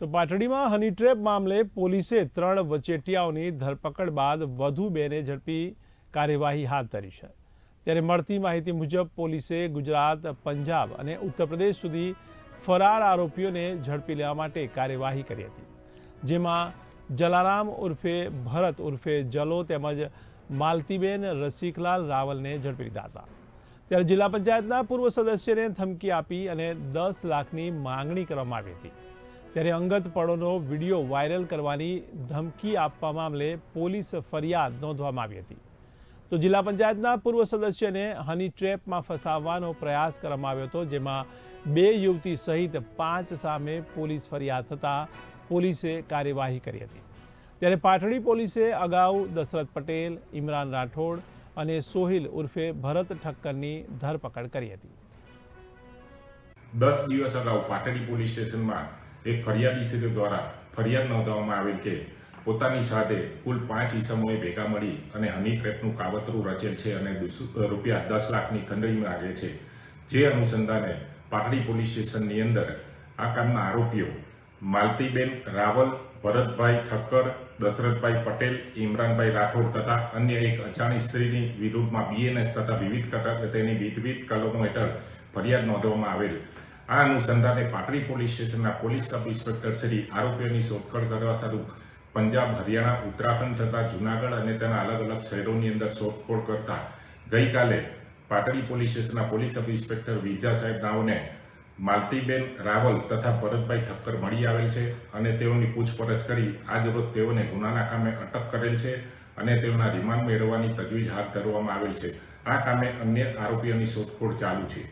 તો પાટડીમાં હની ટ્રેપ મામલે પોલીસે ત્રણ વચેટિયાઓની ધરપકડ બાદ વધુ બેને ઝડપી કાર્યવાહી હાથ ધરી છે. ત્યારે મળતી માહિતી મુજબ પોલીસે ગુજરાત, પંજાબ અને ઉત્તર પ્રદેશ સુધી ફરાર આરોપીઓને ઝડપી લેવા માટે કાર્યવાહી કરી હતી. જેમાં જલારામ ઉર્ફે ભરત ઉર્ફે જલો તેમજ માલતીબેન રસિકલાલ રાવલને ઝડપી લીધા હતા. ત્યારે જિલ્લા પંચાયતના પૂર્વ સદસ્યને ધમકી આપી અને દસ લાખની માંગણી કરવામાં આવી હતી. ત્યારે અંગત પળોનો વીડિયો વાયરલ કરવાની ધમકી આપવા મામલે પોલીસ ફરિયાદ નોંધવામાં આવી હતી. તો જિલ્લા પંચાયતના પૂર્વ સદસ્યને હની ટ્રેપમાં ફસાવવાનો પ્રયાસ કરવામાં આવ્યો હતો, જેમાં બે યુવતી સહિત પાંચ સામે પોલીસ ફરિયાદ થતાં પોલીસે કાર્યવાહી કરી હતી. ત્યારે પાટડી પોલીસે અગાઉ દશરથ પટેલ, ઇમરાન રાઠોડ અને સોહિલ ઉર્ફે ભરત ઠક્કરની ધરપકડ કરી હતી. દસ દિવસ અગાઉ પાટડી પોલીસ સ્ટેશનમાં એક ફરિયાદી સિદ્ધ દ્વારા ફરિયાદ નોંધવામાં આવેલ કે પોતાની સાથે કુલ પાંચ ઈસમોએ ભેગા મળી અને હની ટ્રેપનું કાવતરું રચેલ છે અને રૂપિયા દસ લાખની ખંડણી માગે છે. જે અનુસંધાને પાટડી પોલીસ સ્ટેશનની અંદર આ કામના આરોપીઓ માલતીબેન રાવલ, ભરતભાઈ ઠક્કર દશરથભાઈ પટેલ, ઇમરાનભાઈ રાઠોડ તથા અન્ય એક અજાણી સ્ત્રીની વિરુદ્ધમાં બીએનએસ તથા વિવિધ તેની વિવિધ કલમો હેઠળ ફરિયાદ નોંધવામાં આવેલ. આ અનુસંધાને પાટડી પોલીસ સ્ટેશનના પોલીસ સબ ઇન્સ્પેક્ટર શ્રી આરોપીઓની શોધખોળ કરવા સારું પંજાબ, હરિયાણા, ઉત્તરાખંડ તથા જુનાગઢ અને તેના અલગ અલગ શહેરોની અંદર શોધખોળ કરતા ગઈકાલે પાટડી પોલીસ સ્ટેશનના પોલીસ સબ ઇન્સ્પેક્ટર વિદ્યા સાહેબ નાઓને માલતીબેન રાવલ તથા ભરતભાઈ ઠક્કર મળી આવેલ છે અને તેઓની પૂછપરછ કરી આજરોજ તેઓને ગુનાના કામે અટક કરેલ છે અને તેઓના રિમાન્ડ મેળવવાની તજવીજ હાથ ધરવામાં આવેલ છે. આ કામે અન્ય આરોપીઓની શોધખોળ ચાલુ છે.